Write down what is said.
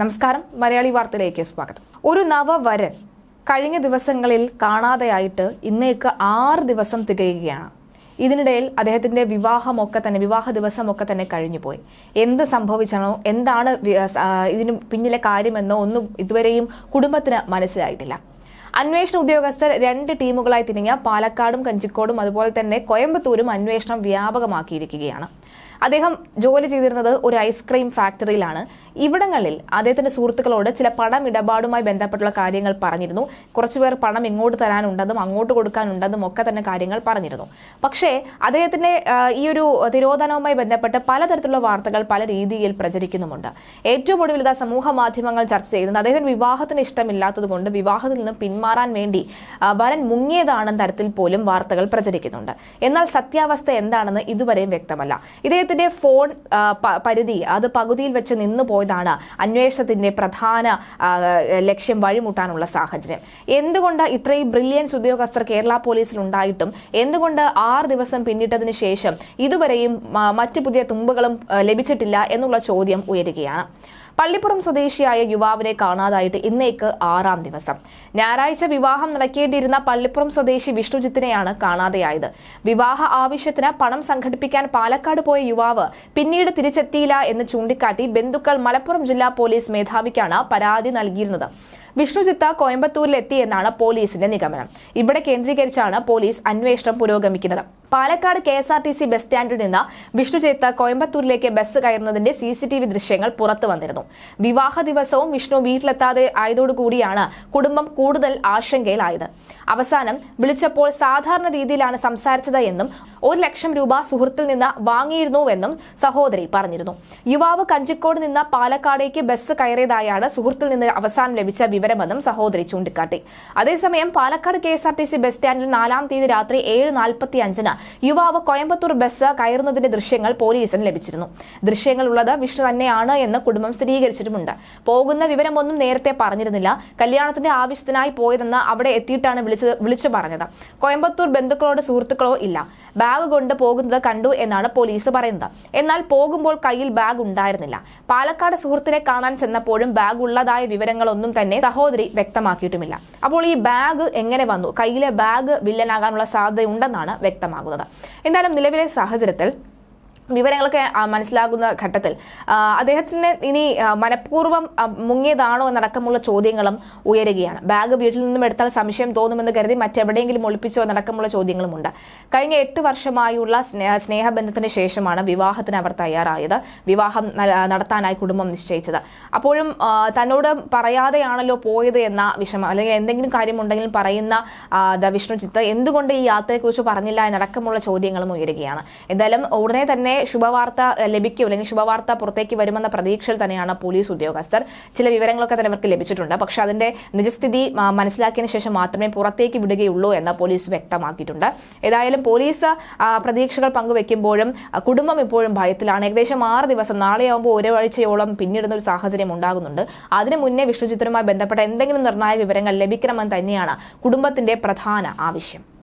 നമസ്കാരം. മലയാളി വാർത്തയിലേക്ക് സ്വാഗതം. ഒരു നവവരൻ കഴിഞ്ഞ ദിവസങ്ങളിൽ കാണാതെയായിട്ട് ഇന്നേക്ക് ആറ് ദിവസം തികയുകയാണ്. ഇതിനിടയിൽ അദ്ദേഹത്തിന്റെ വിവാഹമൊക്കെ തന്നെ വിവാഹ ദിവസമൊക്കെ തന്നെ കഴിഞ്ഞുപോയി. എന്ത് സംഭവിച്ചണോ എന്താണ് ഇതിന് പിന്നിലെ കാര്യമെന്നോ ഒന്നും ഇതുവരെയും കുടുംബത്തിന് മനസ്സിലായിട്ടില്ല. അന്വേഷണ ഉദ്യോഗസ്ഥർ രണ്ട് ടീമുകളായി തിരിഞ്ഞ പാലക്കാടും കഞ്ചിക്കോടും അതുപോലെ തന്നെ കോയമ്പത്തൂരും അന്വേഷണം വ്യാപകമാക്കിയിരിക്കുകയാണ്. അദ്ദേഹം ജോലി ചെയ്തിരുന്നത് ഒരു ഐസ്ക്രീം ഫാക്ടറിയിലാണ്. ഇവിടങ്ങളിൽ അദ്ദേഹത്തിന്റെ സുഹൃത്തുക്കളോട് ചില പണം ഇടപാടുമായി ബന്ധപ്പെട്ടുള്ള കാര്യങ്ങൾ പറഞ്ഞിരുന്നു. കുറച്ചുപേർ പണം ഇങ്ങോട്ട് തരാനുണ്ടെന്നും അങ്ങോട്ട് കൊടുക്കാനുണ്ടെന്നും ഒക്കെ തന്നെ കാര്യങ്ങൾ പറഞ്ഞിരുന്നു. പക്ഷേ അദ്ദേഹത്തിന്റെ ഈ ഒരു തിരോധനവുമായി ബന്ധപ്പെട്ട് പലതരത്തിലുള്ള വാർത്തകൾ പല രീതിയിൽ പ്രചരിക്കുന്നുമുണ്ട്. ഏറ്റവും ഒടുവിൽ ഇതാ സമൂഹ മാധ്യമങ്ങൾ ചർച്ച ചെയ്യുന്നത് അദ്ദേഹത്തിന് വിവാഹത്തിന് ഇഷ്ടമില്ലാത്തതുകൊണ്ട് വിവാഹത്തിൽ നിന്നും പിന്മാറാൻ വേണ്ടി വരൻ മുങ്ങിയതാണെന്ന തരത്തിൽ പോലും വാർത്തകൾ പ്രചരിക്കുന്നുണ്ട്. എന്നാൽ സത്യാവസ്ഥ എന്താണെന്ന് ഇതുവരെയും വ്യക്തമല്ല. ഇദ്ദേഹത്തിന്റെ ഫോൺ പരിധി അത് പകുതിയിൽ വെച്ച് നിന്നു പോയതാണ് അന്വേഷണത്തിന്റെ പ്രധാന ലക്ഷ്യം വഴിമുട്ടാനുള്ള സാഹചര്യം. എന്തുകൊണ്ട് ഇത്രയും ബ്രില്യൻസ് ഉദ്യോഗസ്ഥർ കേരള പോലീസിൽ ഉണ്ടായിട്ടും എന്തുകൊണ്ട് ആറ് ദിവസം പിന്നിട്ടതിന് ശേഷം ഇതുവരെയും മറ്റു പുതിയ തുമ്പുകളും ലഭിച്ചിട്ടില്ല എന്നുള്ള ചോദ്യം ഉയരുകയാണ്. പള്ളിപ്പുറം സ്വദേശിയായ യുവാവിനെ കാണാതായിട്ട് ഇന്നേക്ക് ആറാം ദിവസം. ഞായറാഴ്ച വിവാഹം നടക്കേണ്ടിയിരുന്ന പള്ളിപ്പുറം സ്വദേശി വിഷ്ണുജിത്തിനെയാണ് കാണാതെയായത്. വിവാഹ ആവശ്യത്തിന് പണം സംഘടിപ്പിക്കാൻ പാലക്കാട് പോയ യുവാവ് പിന്നീട് തിരിച്ചെത്തിയില്ല എന്ന് ചൂണ്ടിക്കാട്ടി ബന്ധുക്കൾ മലപ്പുറം ജില്ലാ പോലീസ് മേധാവിക്കാണ് പരാതി നൽകിയിരുന്നത്. വിഷ്ണുജിത്ത് കോയമ്പത്തൂരിലെത്തിയെന്നാണ് പോലീസിന്റെ നിഗമനം. ഇവിടെ കേന്ദ്രീകരിച്ചാണ് പോലീസ് അന്വേഷണം പുരോഗമിക്കുന്നത്. Palakkad K S R T C bus സ്റ്റാൻഡിൽ നിന്ന് വിഷ്ണു ചേത്ത കോയമ്പത്തൂരിലേക്ക് ബസ് കയറുന്നതിന്റെ സി സി ടി വി ദൃശ്യങ്ങൾ പുറത്തു വന്നിരുന്നു. വിവാഹ ദിവസവും വിഷ്ണു വീട്ടിലെത്താതെ ആയതോടുകൂടിയാണ് കുടുംബം കൂടുതൽ ആശങ്കയിലായത്. അവസാനം വിളിച്ചപ്പോൾ സാധാരണ രീതിയിലാണ് സംസാരിച്ചത് എന്നും ഒരു ലക്ഷം രൂപ സുഹൃത്തിൽ നിന്ന് വാങ്ങിയിരുന്നുവെന്നും സഹോദരി പറഞ്ഞിരുന്നു. യുവാവ് കഞ്ചിക്കോട് നിന്ന് പാലക്കാടേക്ക് ബസ് കയറിയതായാണ് സുഹൃത്തിൽ നിന്ന് അവസാനം ലഭിച്ച വിവരമെന്നും സഹോദരി ചൂണ്ടിക്കാട്ടി. അതേസമയം Palakkad K S R T C bus സ്റ്റാൻഡിൽ നാലാം തീയതി രാത്രി ഏഴ് നാൽപ്പത്തി അഞ്ചിന് യുവാവ് കോയമ്പത്തൂർ ബസ് കയറുന്നതിന്റെ ദൃശ്യങ്ങൾ പോലീസിന് ലഭിച്ചിരുന്നു. ദൃശ്യങ്ങൾ ഉള്ളത് വിഷ്ണു തന്നെയാണ് എന്ന് കുടുംബം സ്ഥിരീകരിച്ചിട്ടുമുണ്ട്. പോകുന്ന വിവരമൊന്നും നേരത്തെ പറഞ്ഞിരുന്നില്ല. കല്യാണത്തിന്റെ ആവശ്യത്തിനായി പോയതെന്ന് അവിടെ എത്തിയിട്ടാണ് വിളിച്ചത് വിളിച്ചു പറഞ്ഞത്. കോയമ്പത്തൂർ ബന്ധുക്കളോട് സുഹൃത്തുക്കളോ ഇല്ല. ബാഗ് കൊണ്ട് പോകുന്നത് കണ്ടു എന്നാണ് പോലീസ് പറയുന്നത്. എന്നാൽ പോകുമ്പോൾ കയ്യിൽ ബാഗ് ഉണ്ടായിരുന്നില്ല. പാലക്കാട് സുഹൃത്തിനെ കാണാൻ ചെന്നപ്പോഴും ബാഗ് ഉള്ളതായ വിവരങ്ങളൊന്നും തന്നെ സഹോദരി വ്യക്തമാക്കിയിട്ടുമില്ല. അപ്പോൾ ഈ ബാഗ് എങ്ങനെ വന്നു? കയ്യിലെ ബാഗ് വില്ലനാകാനുള്ള സാധ്യതയുണ്ടെന്നാണ് വ്യക്തമാകുന്നത്. എന്തായാലും നിലവിലെ സാഹചര്യത്തിൽ വിവരങ്ങളൊക്കെ മനസ്സിലാകുന്ന ഘട്ടത്തിൽ. അദ്ദേഹത്തിന് ഇനി മനഃപൂർവം മുങ്ങിയതാണോ എന്നടക്കമുള്ള ചോദ്യങ്ങളും ഉയരുകയാണ്. ബാഗ് വീട്ടിൽ നിന്നും എടുത്താൽ സംശയം തോന്നുമെന്ന് കരുതി മറ്റെവിടെയെങ്കിലും ഒളിപ്പിച്ചോ എന്നടക്കമുള്ള ചോദ്യങ്ങളുമുണ്ട്. കഴിഞ്ഞ എട്ട് വർഷമായുള്ള സ്നേഹ സ്നേഹബന്ധത്തിന് ശേഷമാണ് വിവാഹത്തിന് അവർ തയ്യാറായത്. വിവാഹം നടത്താനായി കുടുംബം നിശ്ചയിച്ചത്. അപ്പോഴും തന്നോട് പറയാതെയാണല്ലോ പോയത് എന്ന വിഷമം അല്ലെങ്കിൽ എന്തെങ്കിലും കാര്യമുണ്ടെങ്കിലും പറയുന്ന ആ, ദ വിഷ്ണുജിത്ത് എന്തുകൊണ്ട് ഈ യാത്രയെക്കുറിച്ച് പറഞ്ഞില്ല എന്നടക്കമുള്ള ചോദ്യങ്ങളും ഉയരുകയാണ്. എന്തായാലും ഉടനെ തന്നെ ശുഭവാർത്ത ലഭിക്കും അല്ലെങ്കിൽ ശുഭവാർത്ത പുറത്തേക്ക് വരുമെന്ന പ്രതീക്ഷയിൽ തന്നെയാണ് പോലീസ് ഉദ്യോഗസ്ഥർ. ചില വിവരങ്ങളൊക്കെ തന്നെ അവർക്ക് ലഭിച്ചിട്ടുണ്ട്. പക്ഷെ അതിന്റെ നിജസ്ഥിതി മനസ്സിലാക്കിയതിനു ശേഷം മാത്രമേ പുറത്തേക്ക് വിടുകയുള്ളൂ എന്ന് പോലീസ് വ്യക്തമാക്കിയിട്ടുണ്ട്. ഏതായാലും പോലീസ് പ്രതീക്ഷകൾ പങ്കുവെക്കുമ്പോഴും കുടുംബം ഇപ്പോഴും ഭയത്തിലാണ്. ഏകദേശം ആറ് ദിവസം നാളെയാകുമ്പോൾ ഒരാഴ്ചയോളം പിന്നിടുന്ന ഒരു സാഹചര്യം ഉണ്ടാകുന്നുണ്ട്. അതിനു മുന്നേ വിഷ്ണുചിത്രവുമായി ബന്ധപ്പെട്ട എന്തെങ്കിലും നിർണായക വിവരങ്ങൾ ലഭിക്കണമെന്ന് തന്നെയാണ് കുടുംബത്തിന്റെ പ്രധാന ആവശ്യം.